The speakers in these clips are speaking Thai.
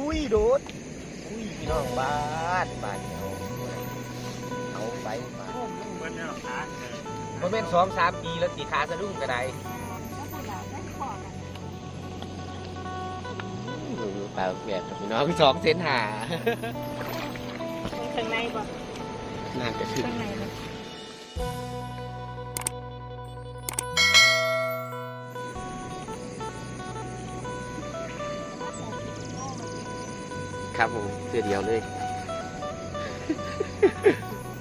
อุ้ยโดดอุ้ยพี่น้องบ้านบ้านเอาเอาไปมาโอ้มึงเบิ้ลแล้วขาเลยเพราะเป็นสองสามปีแล้วตีขาสะดุ้งก็ได้เปล่าเปียกพี่น้องสองเซนหาข้างในบ่น่าจะถึงข้างใน ครับผมเสื้อเดียวเลย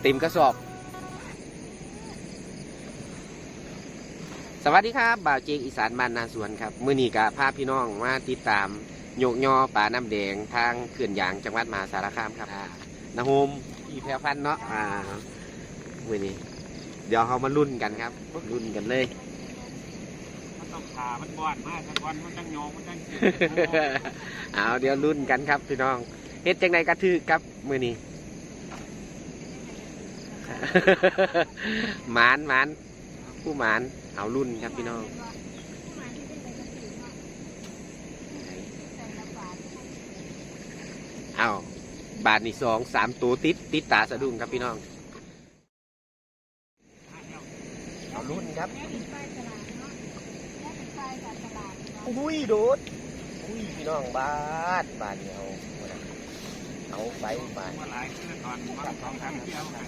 เต็มกระสอบ สวัสดีครับ บ่าวเจงอีสานบ้านนาสวนครับ มื่อนี้กะพาพี่น้องมาติดตามโยกยอป่าน้ำแดงทางเขื่อนยางจังหวัดมหาสารคามครับอ่านาโฮมอีแพรพันธุ์เนาะอ่ามื่อนี้เดี๋ยวเขามารุ่นกันครับรุ่นกันเลย มันต้องขามันบอนมากถ้าบอนมันจังโยงมันจังเอาเดี๋ยวรุ่นกันครับพี่น้องเฮ็ดจังไดกระทึกครับมือนี้หมานหมานผู้หมานเอารุ่นครับพี่น้องเอาบาทนี่สองสามตัวติดติดตาสะดุ้งครับพี่น้องเอารุ่นครับ อุ้ยโดดอุ้ยพี่น้องบ้านบ้านนี่เอาเอาไปบ้านเมื่อหลายคือตอนวันสองครั้งเที่ยวกัน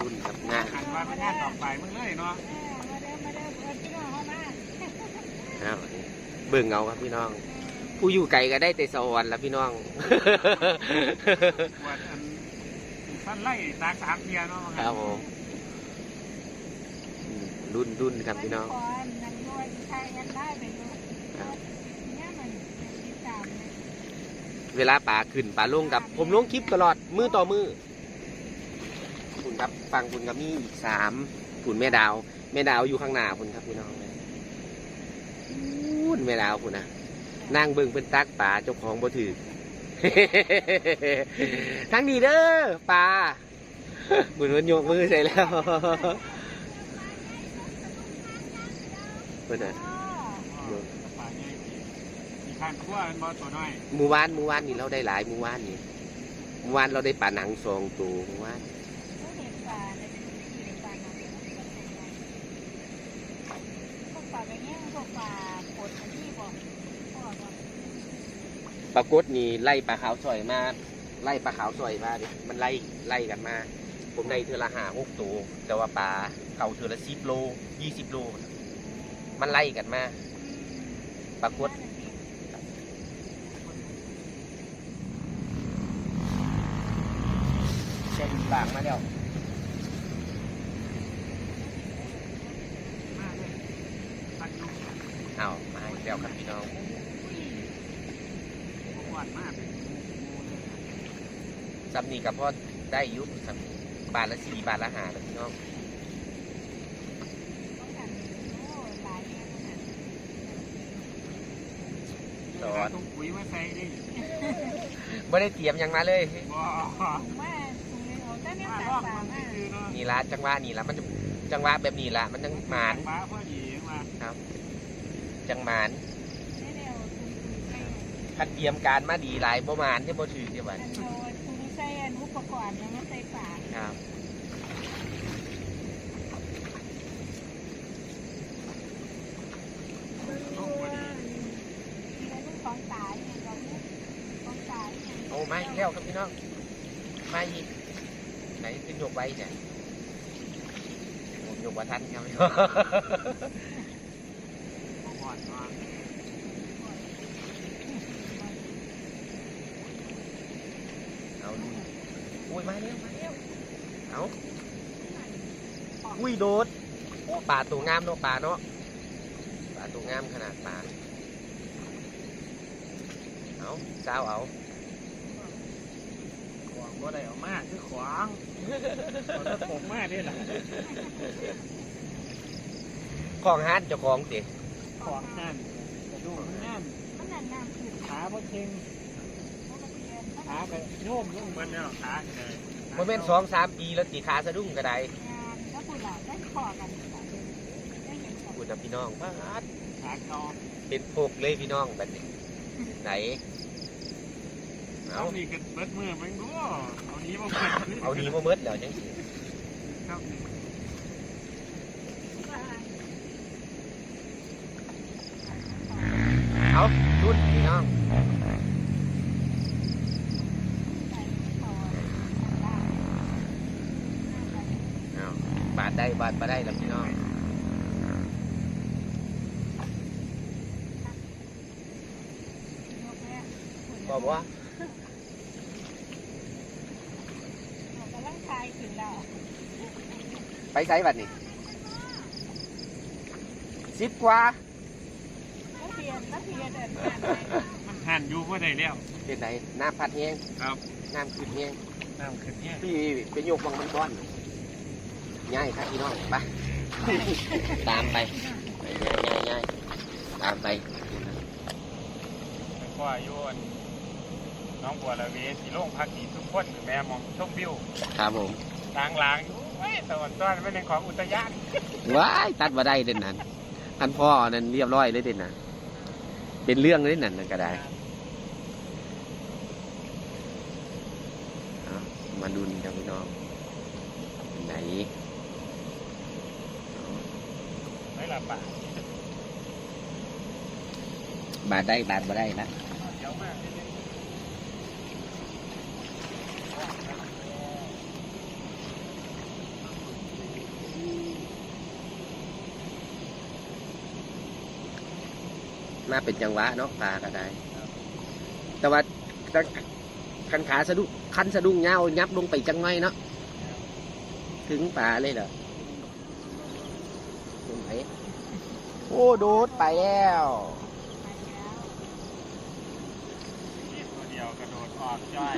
รุ่นครับงานหันว่าไม่น่าต่อไปมึงเลยเนาะเอาเบิ่งเอาครับพี่น้อง ผู้อยู่ไกลก็ได้แต่สวรรค์ละพี่น้องปวดอันสั้นไล่ตาสามเทียเนาะครับผมอืม รุ่นรุ่นครับพี่น้องเวลาป่าขึ้นป่าลงกับ ผมลงคลิปตลอดมือต่อมือคุณครับฟังคุณกับมีอีกสามคุณแม่ดาว แม่ดาวอยู่ข้างหน้าคุณครับพี่น้องคุณแม่ดาวคุณนะนั่งเบิ่งเป็นตักป่าเจ้าของบ่ถือทั้งนี้เด้อป่าบุญวันโยกมือใส่แล้ว เพื่อนน่ะป่าใหญ่มีข้างขั้วเป็นบอตัวน้อยหมู่วานหมู่วานนี่เราได้หลายหมู่วานนี่หมู่วานเราได้ป่าหนังสองตัวหมู่วานปรากฏนี่ไล่ปลาขาวสอยมา ไล่ปลาขาวสอยมาดิมันไล่ไล่กันมา ผมได้เทือละห้าหกตัวแต่ว่าปลาเขาเทือละสิบโลยี่สิบโล มันไล่กันมาปรากฏแค่บางมาแล้วมากเลยตักยุงเอามาให้แล้วครับพี่น้องปวดมากเลยซับนี่กับพ่อได้อยุบซับบาทละสี่บาทละห้าแล้วพี่น้อง สอนต้องปุ๋ยมาใส่ดิไม่ได้เตรียมหยังมาเลยบ่มาลอกมันคือเนาะนี่ละจังหวะนี่ละมันจะจังหวะแบบนี้ละมันจังหมานฟ้าพอดีมาจังหมานคันเตรียมการมาดีหลายประมาณที่บ่ถือเดียวบัดใส่อุปกรณ์ยังไม่ใส่ปากครับ ลูกพอดี มีอะไรลูกของตายอย่างเราลูกของตาย อย่าอ้ไม่แล้วครับพี่น้อง มาอีก ไหนขึ้นยกไว้เนี่ยผมยกว่าทันครับพี่น้องอ่อนมาเอาดูโอ้ยมาเร็วมาเร็วเอาอุ้ยโดดโอ้ปลาตัวงามเนาะปลาเนาะปลาตัวงามขนาดปลาเอาเจ้าเอาขวา บ่ได้เอามากคือขวางเอาถ้าผมมากนี่แหละของฮานเจ้าของสิขวางนั่นกระดูกมันนั่นมันนั่นน้ำขึ้นขาบ่เค็งปกติขาก็โยมลงเบิ้ลแล้วขาก็เลยมันเป็นสองสามปีแล้วตีขาสะดุ้งก็ได้งานก็พูดหลาได้ขอกันได้เห็นกัน พูดกับพี่น้องว่าขาคอเป็นโพกเลยพี่น้องแบบนี้ไหน เอาเอานี่ก็เบิดมือมันดูเอานี้มาเบิดเอาดีมาเมิดแล้วจังสิครับเอารุ่นพี่น้องเอาบาดได้บาดมาได้แล้วพี่น้องบอกว่า กำลังคายถึงแล้ว ไปไซบัดนี่สิบกว่านักเรียนนักเรียนเดินทางไปมันหันอยู่ว่าได้แล้วเป็นไหนน้ำพัดแห้งครับน้ำขึ้นแห้งน้ำขึ้นเนี่ยพี่เป็นโยกบังมันก้อนง่ายครับพี่น้องไปตามไปไปง่ายง่ายง่ายตามไปพ่ออายุอันน้องบัวละเวสีโล่งพักดีทุกคนแม่มองชมวิวครับผมทางลางอยู่ เว้ยตะวันต้อนไม่เป็นของอุทยานว้ายตัดมาได้เด่นนั้นท่านพ่อนั่นเรียบร้อยเลยเด่นนะเป็นเรื่องเลยนั่นนั่นก็ได้เอามาดูนี่ครับพี่น้องไหนไม่ละป่าบาดได้บาดมาได้นะ เดี๋ยวมากเลย มาเป็นจังหวะเนาะปลาก็ได้แต่ว่าถ้าคันขาสะดุ้งคันสะดุ้งเงายับลงไปจังไงเนาะถึงปลาเลยเหรอลงไปโอ้โดดไปแล้วนี่ตัวเดียวกระโดดออกจ้อย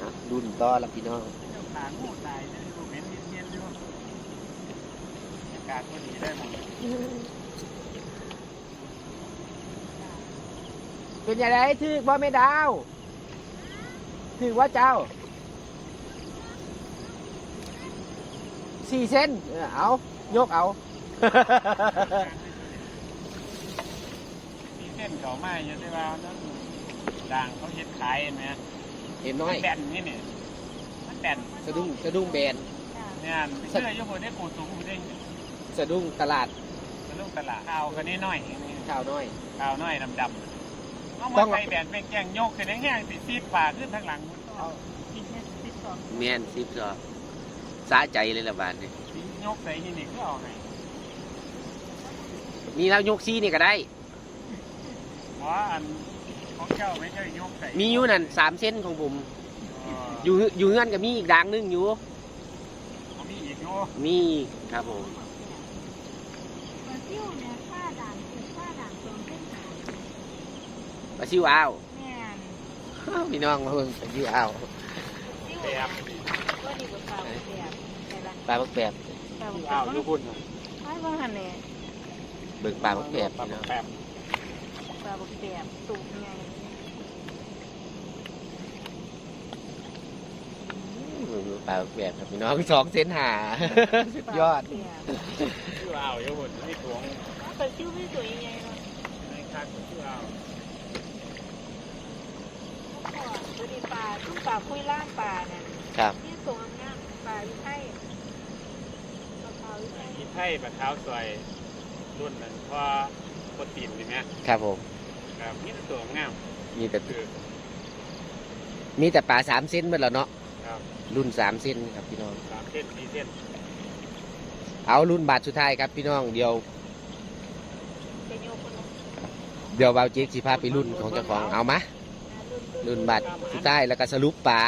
อะรุ่นต่อละพี่น้องเจ้าขางูตายเลยดูเหม็นเย็นๆอยู่อากาศก็ดีได้หมด เป็นยังไงถือบ่ไม่ดาวถือว่าเจ้าสี่เส้นเออเอายกเอามีเส้นเขาไม้อยังได้ว่านั่นด่างเขาเฮ็ดขายเห็นไหมเห็นน้อยมันแบนนี่นี่มันแบนสะดุ้งสะดุ้งแบนเนี่ยเชื่ออยู่บนได้ปูสูงอยู่ได้สะดุ้งตลาดเป็นลูกตลาดข้าวคันนี้น้อยนี่ข้าวน้อยข้าวน้อยดำๆ เอามาใส่แบนเป็นแกงโยกขึ้นแห้งๆสิซีดปากขึ้นทางหลังเอาสิบเอ็ดสิบสองเมียนสิบสองสะใจเลยละบาทนี่สิโยกใส่นี่นี่ก็เอาไงมีแล้วยกซี่นี่ก็ได้เพราะอันของเจ้าไม่ใช่โยกใส่มีอยู่นั่นสามเส้นของผมอ๋ออยู่อยู่เงื่อนกับมีอีกด่างหนึงอยู่เขามีอีกโย มีครับผม มาเที่ยวเนี่ยค่าด่านคือค่าด่านตรงเส้นทาง ปลาซิวอ้าวแม่นพี่น้องมาเพิ่งปลาซิวอ้าวที่แบว่าบก็ดีกว่าเก่าแบบแต่ละปลาบักแบบเก่าอ้าวอยูพุ่นไม่ว่าหันเนี่ยเบิกปลาบักแบบปลาพี่น้องแบบปลาบกแบบตุกไงอืมปลาบักแบบครับพี่น้องสองเส้นหา สุดยอดแบบชื่ออ้าวอยูพุ่นนี่ถวง แต่ชื่อไม่สวยยังไงเนาะ ในข้างของชื่ออ้าว บดีปลาทุ่งปลา คุยล่างปลาเนี่ยครับที่สงงามปลาวิไทยปลาปลาวิไทยมีไทยปลาเท้าซอยรุ่นนั้นพอโปรตีนนี่ไหมครับผมครับนี่ตัวงามมีแต่คือ มีแต่ปลาสามเส้นหมดแล้วเนาะครับรุ่นสามเส้นครับพี่น้อง สามเส้นสี่เส้นเอารุ่นบาทสุดท้ายครับพี่น้องเดี๋ยว จะโยกคนละเดี๋ยวเบาเจ๊กสิพาไปรุ่นของเจ้าของเอามา รุ่นบัตรสุดท้ายแล้วก็สรุปปลา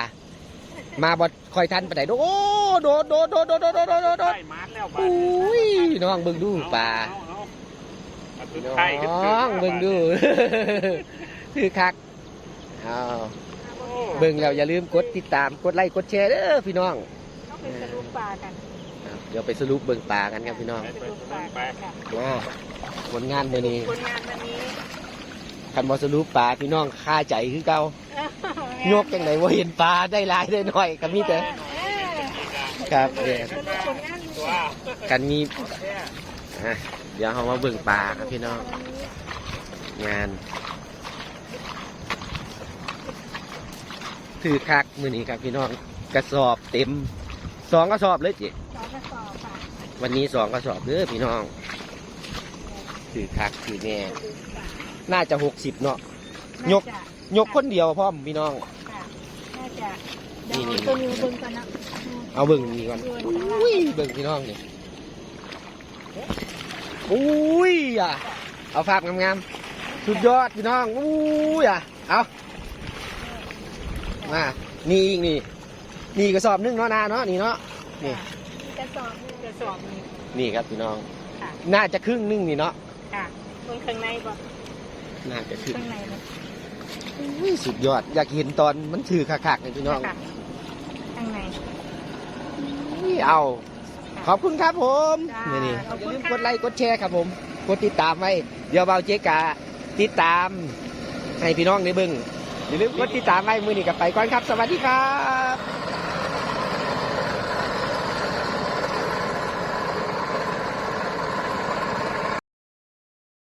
มาบดคอยทันไปไหนใดโอ้โดดโดดโดดโดดโดดโดดโดดโดดได้มาแล้วบาอุ้ยน้องเบิ่งดูปลาอเอเอาพี่สุดน้ท้ายก็คืองเบิ่งดูคือคักเอาโอ้เบิ่งแล้วอย่าลืมกดติดตามกดไลค์กดแชร์เด้อพี่น้องต้องเป็นสรุปปลากันเดี๋ยวไปสรุปเบิ่งปลากันครับพี่น้องสรุปปลาผลงานมื้อนี้ผลงานวันนี้ คันบ่สรุปปลาพี่น้องค่าใจคือเก่ายกจังไดบ่เห็นปลาได้หลายได้น้อยก็มีแต่ครับเนี่ยสรุปผลงานตัวกันมีอะเดี๋ยวเรามาเบิ่งปลาครับพี่น้องวงาน ถือคักมือนี้ครับพี่น้องกระสอบเต็มสองกระสอบเลยจิสองกระสอบค่ะวันนี้สองกระสอบเด้อพี่น้องถือคักถือแน่ น่าจะหกสิบเนาะ ยกน่าจะยกคนเดียวพร้อมพี่น้องค่ะน่าจะเดี๋ยวนี่เอาตัวนิ้วเบิ่งก่อนนะเอาเบิ่งนี่ก่อนดูอุ้ยเบิ่งพี่น้องนี่อุ้ยอะ เอาภาพงามๆ สุดยอดพี่น้องอุ้ยอะ เอามา นี่อีกนี่ นี่กระสอบหนึงเนาะนาเนาะนี่เนาะ นี่ กระสอบนี่กระสอบนี่ นี่ครับพี่น้อง ค่ะ น่าจะครึ่งหนึงนี่เนาะค่ะเบิ่งข้างในบ่ น่าจะครึ่งข้างในนะอุ้ยสุดยอด อยากเห็นตอนมันถือคักๆเลยพี่น้องค่ะข้างในอุ้ยเอา ขอบคุณครับผมจ้านี่นี่ขอบอย่าคุณลืมค่ะกดไลค์กดแชร์ครับผม กดติดตามไว้ เดี๋ยวเบาเจ๊กาติดตามให้พี่น้องได้เบิ่งอย่าลืมกดติดตามไว้มือนี้กับไปก่อนครับ สวัสดีครับ